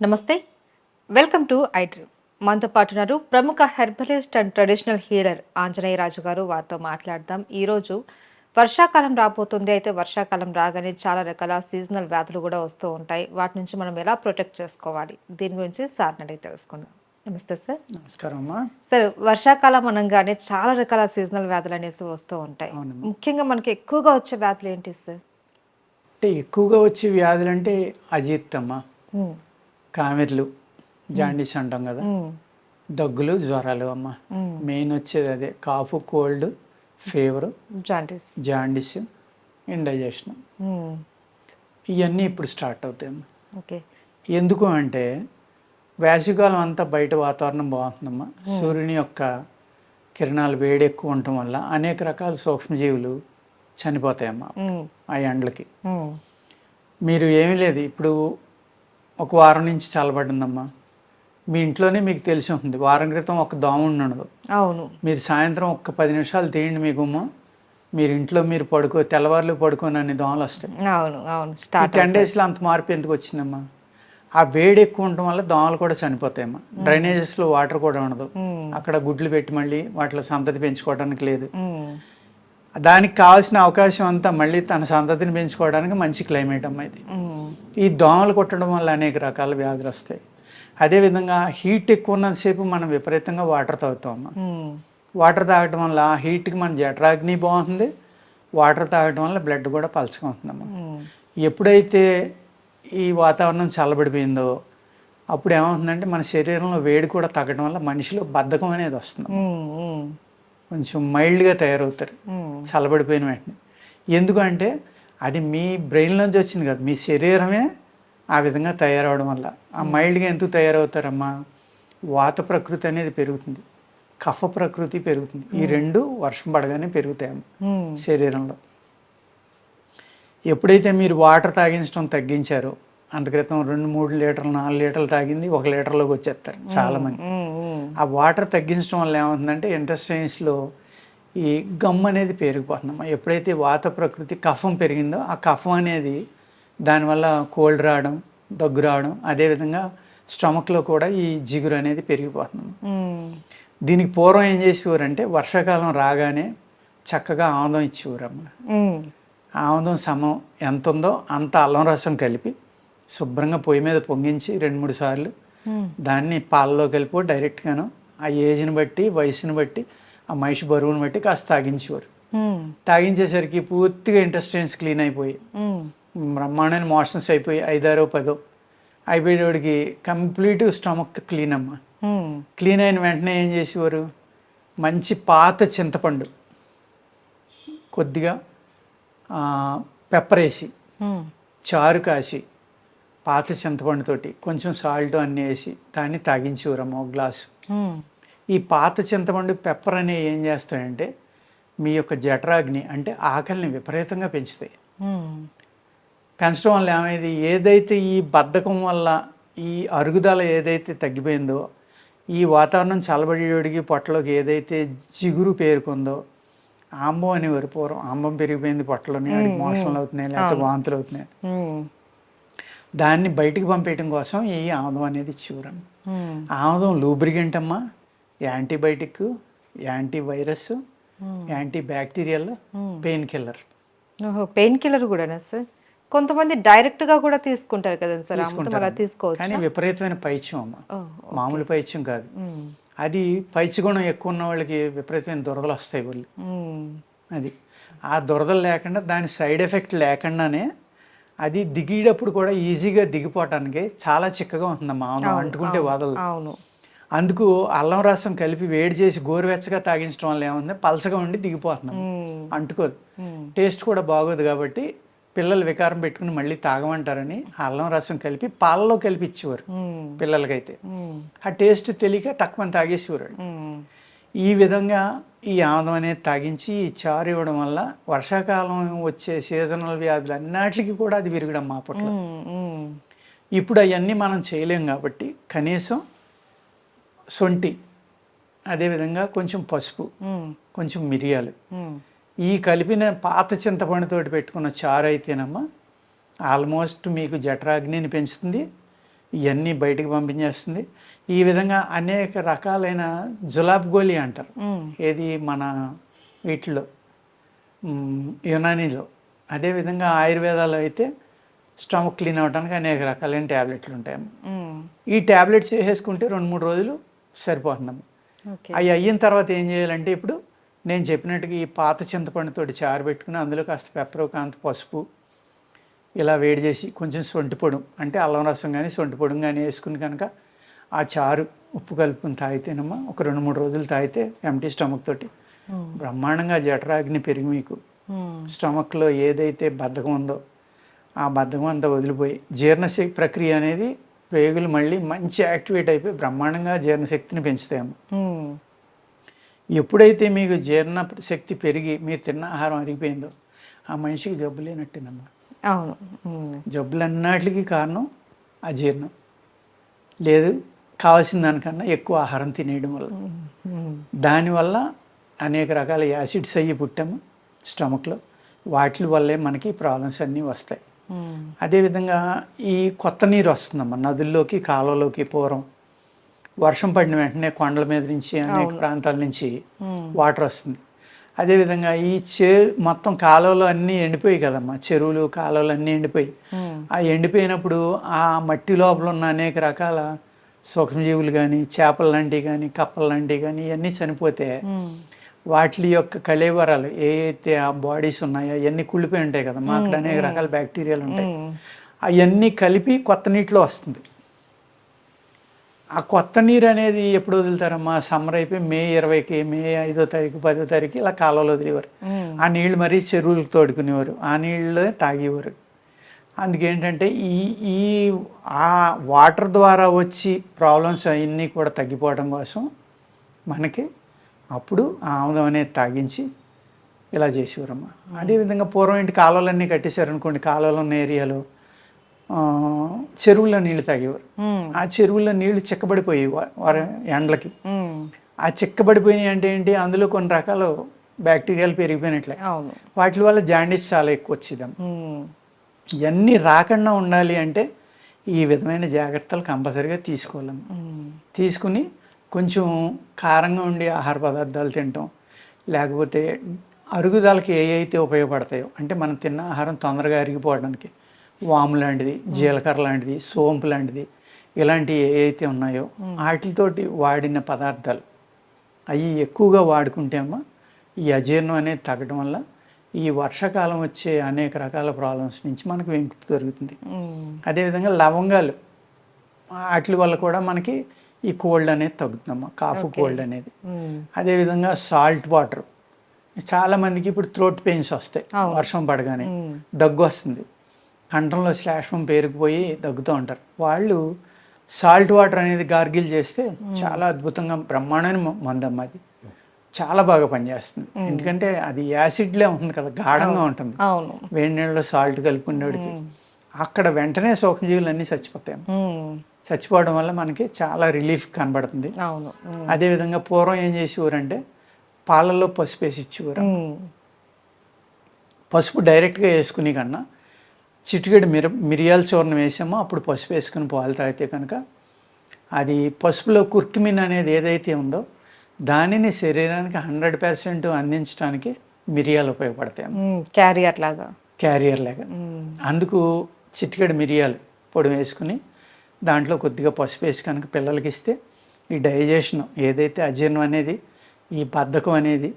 నమస్తే. Welcome to iDream మనతో పాటు ఉన్నారు ప్రముఖ herbalist and traditional healer Anjaneya Raju garu. వారితో మాట్లాడదాం. ఈరోజు వర్షాకాలం రాబోతుంది. అయితే వర్షాకాలం రాగానే చాలా రకాల సీజనల్ వ్యాధులు కూడా వస్తూ ఉంటాయి. వాటి నుంచి మనం ఎలా ప్రొటెక్ట్ చేసుకోవాలి? దీని గురించి సార్ని అడిగి తెలుసుకుందాం. నమస్తే సార్. నమస్కారం అమ్మా. సార్ వర్షాకాలం అనగానే చాలా రకాల సీజనల్ వ్యాధులు అనేసి వస్తూ ఉంటాయి. ముఖ్యంగా మనకి ఎక్కువగా వచ్చే వ్యాధులు ఏంటి సార్? అంటే ఎక్కువగా వచ్చే వ్యాధులు అంటే అజీత్ అమ్మ. ఉమ్, కామెర్లు జాండీస్ అంటాం కదా. దగ్గులు జ్వరాలు అమ్మ. మెయిన్ వచ్చేది అదే cough cold fever jaundice. Jaundice indigestion. ఇవన్నీ ఇప్పుడు స్టార్ట్ అవుతాయి అమ్మ. ఓకే. ఎందుకు అంటే వేసవికాలం అంతా బయట వాతావరణం బాగుంటుందమ్మా. సూర్యుని యొక్క కిరణాలు వేడి ఎక్కువ ఉండటం వల్ల అనేక రకాల సూక్ష్మజీవులు చనిపోతాయమ్మా ఆ ఎండలకి. మీరు ఏమీ లేదు ఇప్పుడు ఒక వారం నుంచి చల్లబడిందమ్మా. మీ ఇంట్లోనే మీకు తెలిసి ఉంటుంది వారం క్రితం ఒక దోమ ఉండదు. అవును. మీరు సాయంత్రం ఒక్క పది నిమిషాలు తీయండి మీకు ఉమ్మ మీరు ఇంట్లో మీరు పడుకో తెల్లవారులు పడుకొని అన్ని దోమలు వస్తాయి. అవును అవును. టెన్ డేస్లో అంత మార్పు ఎందుకు వచ్చిందమ్మా? ఆ వేడి ఎక్కువ ఉండటం వల్ల దోమలు కూడా చనిపోతాయమ్మా. డ్రైనేజెస్లో వాటర్ కూడా ఉండదు. అక్కడ గుడ్లు పెట్టి మళ్ళీ వాటిలో సంతతి పెంచుకోవడానికి లేదు. దానికి కావాల్సిన అవకాశం అంతా మళ్ళీ తన సంతతిని పెంచుకోవడానికి మంచి క్లైమేట్ అమ్మా ఇది ఈ దోమలు కొట్టడం వల్ల అనేక రకాల వ్యాధులు వస్తాయి. అదేవిధంగా హీట్ ఎక్కువ ఉన్నంతసేపు మనం విపరీతంగా వాటర్ తాగుతాం అమ్మా. వాటర్ తాగటం వల్ల ఆ హీట్కి మన జఠరాగ్ని బాగుంటుంది వాటర్ తాగటం వల్ల బ్లడ్ కూడా పలుచుకుంటుందమ్మా ఎప్పుడైతే ఈ వాతావరణం చల్లబడిపోయిందో అప్పుడు ఏమవుతుందంటే మన శరీరంలో వేడి కూడా తగ్గడం వల్ల మనిషిలో బద్ధకం అనేది వస్తుంది కొంచెం మైల్డ్గా తయారవుతారు. చల్లబడిపోయిన వెంటనే. ఎందుకంటే అది మీ బ్రెయిన్లోంచి వచ్చింది కదా మీ శరీరమే ఆ విధంగా తయారవడం వల్ల. ఆ మైల్డ్గా ఎందుకు తయారవుతారమ్మా? వాత ప్రకృతి అనేది పెరుగుతుంది. కఫ ప్రకృతి పెరుగుతుంది. ఈ రెండు వర్షం పడగానే పెరుగుతాయమ్మ శరీరంలో. ఎప్పుడైతే మీరు వాటర్ తాగించడం తగ్గించారో అంత క్రితం రెండు మూడు లీటర్లు నాలుగు లీటర్లు తాగింది ఒక లీటర్లోకి వచ్చేస్తారు చాలామంది. ఆ వాటర్ తగ్గించడం వల్ల ఏమవుతుందంటే ఇంటెస్టైన్స్లో ఈ గమ్ అనేది పెరిగిపోతుందమ్మా ఎప్పుడైతే వాత ప్రకృతి కఫం పెరిగిందో ఆ కఫం అనేది దానివల్ల కోల్డ్ రావడం దగ్గు రావడం అదేవిధంగా స్టమక్లో కూడా ఈ జిగురు అనేది పెరిగిపోతుంది దీనికి పూర్వం ఏం చేసేవారంటే వర్షాకాలం రాగానే చక్కగా ఆముదం ఇచ్చేవారమ్మ. ఆముదం సమం ఎంత ఉందో అంత అల్లం రసం కలిపి శుభ్రంగా పొయ్యి మీద పొంగించి రెండు మూడు సార్లు దాన్ని పాలలో కలిపి డైరెక్ట్గాను ఆ ఏజ్ని బట్టి వయసుని బట్టి ఆ మనిషి బరువుని బట్టి కాస్త తాగించేవారు. తాగించేసరికి పూర్తిగా ఇంటెస్టైన్స్ క్లీన్ అయిపోయి బ్రహ్మాండమైన మోషన్స్ అయిపోయి ఐదారో పదో అయిపోయేవాడికి కంప్లీట్ స్టమక్ క్లీన్ అమ్మ. క్లీన్ అయిన వెంటనే ఏం చేసేవారు? మంచి పాత చింతపండు కొద్దిగా పెప్పర్ వేసి చారు కాసి పాత చింతపండుతోటి కొంచెం సాల్ట్ అన్నీ వేసి దాన్ని తాగించేవారమ్మ ఒక గ్లాసు. ఈ పాత చింతపండు పెప్పర్ అనేవి ఏం చేస్తాయంటే మీ యొక్క జఠరాగ్ని అంటే ఆకలిని విపరీతంగా పెంచుతాయి. పెంచడం వల్ల ఏమైంది? ఏదైతే ఈ బద్ధకం వల్ల ఈ అరుగుదల ఏదైతే తగ్గిపోయిందో ఈ వాతావరణం చల్లబడేవాడికి పొట్టలోకి ఏదైతే జిగురు పేరుకుందో ఆంబం అనేవారు పూర్వం ఆంబం పెరిగిపోయింది పొట్టలోని వాడికి మోషన్లు అవుతున్నాయి లేకపోతే వాంతులు అవుతున్నాయి. దాన్ని బయటికి పంపేయడం కోసం ఈ ఆముదం అనేది ఇచ్చేవారు ఆముదం లూబ్రిగెంట్ అమ్మా. Antibiotic anti virus anti bacterial pain killer. Pain killer కూడానా సార్? కొంతమంది డైరెక్ట్గా కూడా తీసుకుంటారు కదా సార్ అలా కానీ తీసుకోవచ్చు విపరీతమైన పైత్యం అమ్మ. మామూలు పైత్యం కాదు. అది పైచ్యగుణం ఎక్కువ ఉన్న వాళ్ళకి విపరీతమైన దురదలు వస్తాయి వాళ్ళు అది. ఆ దురదలు లేకుండా దాని సైడ్ ఎఫెక్ట్ లేకుండానే అది దిగేటప్పుడు కూడా ఈజీగా దిగిపోవటానికి చాలా చిక్కగా ఉంటుందమ్మా. అవును అంటుకుంటే వదలదు అవును. అందుకు అల్లం రసం కలిపి వేడి చేసి గోరువెచ్చగా తాగించడం వల్ల ఏముంది? పలసగా ఉండి దిగిపోతున్నాం. అంటుకోదు. టేస్ట్ కూడా బాగోదు కాబట్టి పిల్లలు వికారం పెట్టుకుని మళ్ళీ తాగమంటారని అల్లం రసం కలిపి పాలలో కలిపి ఇచ్చేవారు పిల్లలకైతే. ఆ టేస్ట్ తెలియక తక్కువ తాగేసేవారు ఈ విధంగా ఈ ఆముదం అనేది తాగించి ఈ చారు ఇవ్వడం వల్ల వర్షాకాలం వచ్చే సీజనల్ వ్యాధులు అన్నిటికీ కూడా అది విరగడం మా పట్ల ఇప్పుడు అవన్నీ మనం చేయలేం కాబట్టి కనీసం సొంటి అదేవిధంగా కొంచెం పసుపు కొంచెం మిరియాలు. ఈ కలిపిన పాత చింతపండుతోటి పెట్టుకున్న చారు అయితేనమ్మా ఆల్మోస్ట్ మీకు జఠరాగ్నిని పెంచుతుంది ఇవన్నీ బయటికి పంపించేస్తుంది. ఈ విధంగా అనేక రకాలైన జులాబ్ గోళీ అంటారు. ఏది మన వీటిలో యునానీలో. అదేవిధంగా ఆయుర్వేదాలో అయితే స్టమక్ క్లీన్ అవ్వడానికి అనేక రకాలైన ట్యాబ్లెట్లు ఉంటాయి. ఈ ట్యాబ్లెట్స్ వేసేసుకుంటే రెండు మూడు రోజులు సరిపోతుందమ్మ అవి అయిన తర్వాత ఏం చేయాలంటే ఇప్పుడు నేను చెప్పినట్టుగా ఈ పాత చింతపండుతోటి చారు పెట్టుకుని అందులో కాస్త పెప్పరు కాంత పసుపు ఇలా వేడి చేసి కొంచెం సొంటి పొడి అంటే అల్లం రసం కానీ సొంటి పొడి కానీ వేసుకుని కనుక ఆ చారు ఉప్పు కలుపుకుని తాగితేనమ్మా ఒక రెండు మూడు రోజులు తాగితే ఎంటీ స్టమక్ తోటి. బ్రహ్మాండంగా జఠరాగ్ని పెరిగి మీకు. స్టమక్లో ఏదైతే బద్ధకం ఉందో ఆ బద్ధకం అంతా వదిలిపోయి జీర్ణశక్తి ప్రక్రియ అనేది వేగులు మళ్ళీ మంచి యాక్టివేట్ అయిపోయి బ్రహ్మాండంగా జీర్ణశక్తిని పెంచుతాయమ్మ మ్మ్. ఎప్పుడైతే మీకు జీర్ణ శక్తి పెరిగి మీరు తిన్న ఆహారం అరిగిపోయిందో ఆ మనిషికి జబ్బు లేనట్టేనమ్మా అవును. జబ్బులన్నిటికీ కారణం అజీర్ణం లేదు కావాల్సిన దానికన్నా ఎక్కువ ఆహారం తినేయడం వల్ల. దానివల్ల అనేక రకాల యాసిడ్స్ అయ్యి పుట్టాము స్టమక్లో వాటి వల్లే మనకి ప్రాబ్లమ్స్ అన్నీ వస్తాయి. అదేవిధంగా ఈ కొత్త నీరు వస్తుందమ్మా నదుల్లోకి కాలువలోకి పూర్వం వర్షం పడిన వెంటనే కొండల మీద నుంచి అనేక. ప్రాంతాల నుంచి మ్మ్. వాటర్ వస్తుంది అదేవిధంగా ఈ చే మొత్తం కాలువలు అన్నీ ఎండిపోయి కదమ్మా చెరువులు కాలువలు అన్నీ ఎండిపోయి మ్మ్. ఆ ఎండిపోయినప్పుడు ఆ మట్టి లోపల ఉన్న అనేక రకాల సూక్ష్మజీవులు కానీ చేపలు లాంటివి కానీ కప్పలు లాంటివి కానీ ఇవన్నీ చనిపోతే. వాటి యొక్క కళేవరాలు ఏ అయితే ఆ బాడీస్ ఉన్నాయో అవన్నీ కుళ్ళిపోయి ఉంటాయి కదా. మా అక్కడ అనేక రకాల బ్యాక్టీరియాలు ఉంటాయి. అవన్నీ కలిపి కొత్త నీటిలో వస్తుంది. ఆ కొత్త నీరు అనేది ఎప్పుడు వదులుతారమ్మా? సమ్మర్ అయిపోయి మే ఇరవైకి మే ఐదో తారీఖు పదో తారీఖు ఇలా కాలువలో వదిలేవారు. ఆ నీళ్ళు మరీ చెరువులకు తోడుకునేవారు. ఆ నీళ్ళే తాగేవారు. అందుకేంటంటే ఈ ఈ ఆ వాటర్ ద్వారా వచ్చి ప్రాబ్లమ్స్ అవన్నీ కూడా తగ్గిపోవడం కోసం మనకి అప్పుడు ఆ ఆముదం అనేది తాగించి ఇలా చేసేవారమ్మా అదేవిధంగా పూర్వం ఇంటి కాలువలన్నీ కట్టేశారనుకోండి కాలువలు ఉన్న ఏరియాలో చెరువుల్లో నీళ్ళు తాగేవారు. ఆ చెరువుల్లో నీళ్ళు చిక్కబడిపోయి వారి ఎండలకి. ఆ చిక్కబడిపోయినాయి అంటే ఏంటి అందులో కొన్ని రకాల బ్యాక్టీరియాలు పెరిగిపోయినట్లే వాటి వల్ల జాండీస్ చాలా ఎక్కువ వచ్చేదమ్మ మ్మ్. ఇవన్నీ రాకుండా ఉండాలి అంటే ఈ విధమైన జాగ్రత్తలు కంపల్సరీగా తీసుకోవాలమ్మ మ్మ్. తీసుకుని కొంచెం కారంగా ఉండే ఆహార పదార్థాలు తినటం లేకపోతే అరుగుదలకి ఏ అయితే ఉపయోగపడతాయో అంటే మనం తిన్న ఆహారం తొందరగా అరిగిపోవడానికి వాము లాంటిది జీలకర్ర లాంటిది సోంపు లాంటిది ఇలాంటివి ఏ అయితే ఉన్నాయో వాటితోటి వాడిన పదార్థాలు. అవి ఎక్కువగా వాడుకుంటే అమ్మ ఈ అజీర్ణం అనేది తగ్గడం వల్ల ఈ వర్షాకాలం వచ్చే అనేక రకాల ప్రాబ్లమ్స్ నుంచి మనకు విముక్తి దొరుకుతుంది. అదేవిధంగా లవంగాలు వాటి వల్ల కూడా మనకి ఈ కోల్డ్ అనేది తగ్గుతుందమ్మా. కాఫ్ కోల్డ్ అనేది. అదేవిధంగా సాల్ట్ వాటర్. చాలా మందికి ఇప్పుడు థ్రోట్ పెయిన్స్ వస్తాయి. వర్షం పడగానే. దగ్గు వస్తుంది. కంఠంలో శ్లాష్మం పేరుకుపోయి దగ్గుతూ ఉంటారు. వాళ్ళు సాల్ట్ వాటర్ అనేది గార్గిల్ చేస్తే చాలా అద్భుతంగా బ్రహ్మాండమైన మందమ్మ అది. చాలా బాగా పనిచేస్తుంది. ఎందుకంటే అది యాసిడ్లే ఉంటుంది కదా గాఢంగా ఉంటుంది. వేడి నీళ్ళలో సాల్ట్ కలుపుకునేవాడికి. అక్కడ వెంటనే సూక్ష్మజీవులు అన్నీ చచ్చిపోతాయి. చచ్చిపోవడం వల్ల మనకి చాలా రిలీఫ్ కనబడుతుంది అవును. అదేవిధంగా పూర్వం ఏం చేసేవారంటే పాలల్లో పసుపు వేసి ఇచ్చేవారు. పసుపు డైరెక్ట్గా వేసుకుని కన్నా చిటికెడు మిర మిరియాల చూర్ణం వేసామో అప్పుడు పసుపు వేసుకుని పాలు తాగితే కనుక అది పసుపులో కుర్కిమిన్ అనేది ఏదైతే ఉందో దానిని శరీరానికి హండ్రెడ్ పర్సెంట్ అందించడానికి మిరియాలు ఉపయోగపడతాయి. క్యారియర్ లాగా క్యారియర్ లాగా. అందుకు చిటికెడు మిరియాలు పొడి వేసుకుని దాంట్లో కొద్దిగా పసుపు వేసి కనుక పిల్లలకి ఇస్తే ఈ డైజెషన్ ఏదైతే అజీర్ణం అనేది ఈ బద్ధకం అనేది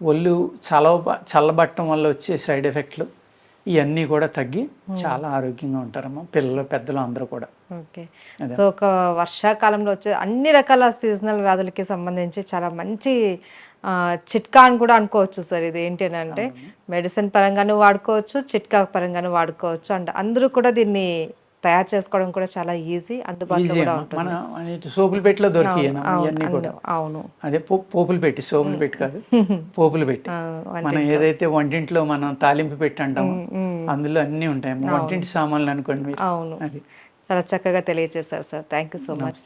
ఒళ్ళు చలవ చల్లబట్టడం వల్ల వచ్చే సైడ్ ఎఫెక్ట్లు ఇవన్నీ కూడా తగ్గి చాలా ఆరోగ్యంగా ఉంటారమ్మా పిల్లలు పెద్దలు అందరూ కూడా. ఓకే. సో ఒక వర్షాకాలంలో వచ్చే అన్ని రకాల సీజనల్ వ్యాధులకి సంబంధించి చాలా మంచి చిట్కా అని కూడా అనుకోవచ్చు సార్ ఇది ఏంటి అని అంటే మెడిసిన్ పరంగాను వాడుకోవచ్చు చిట్కా పరంగాను వాడుకోవచ్చు అండ్ అందరూ కూడా దీన్ని తయారు చేసుకోవడం కూడా చాలా ఈజీ అందుబాటులో కూడా సోపులు పెట్టిలో దొరికాయి అవును, ఇవన్నీ కూడా. అవును. అదే పోపులు పెట్టి సోపులు పెట్టి కాదు పోపులు పెట్టి. మనం ఏదైతే వంటింట్లో మనం తాలింపు పెట్టి అంటామో. అందులో అన్నీ ఉంటాయి వంటింటి సామాన్లు అనుకోండి అవును. అది. చాలా చక్కగా తెలియజేశారు sir. Thank you so much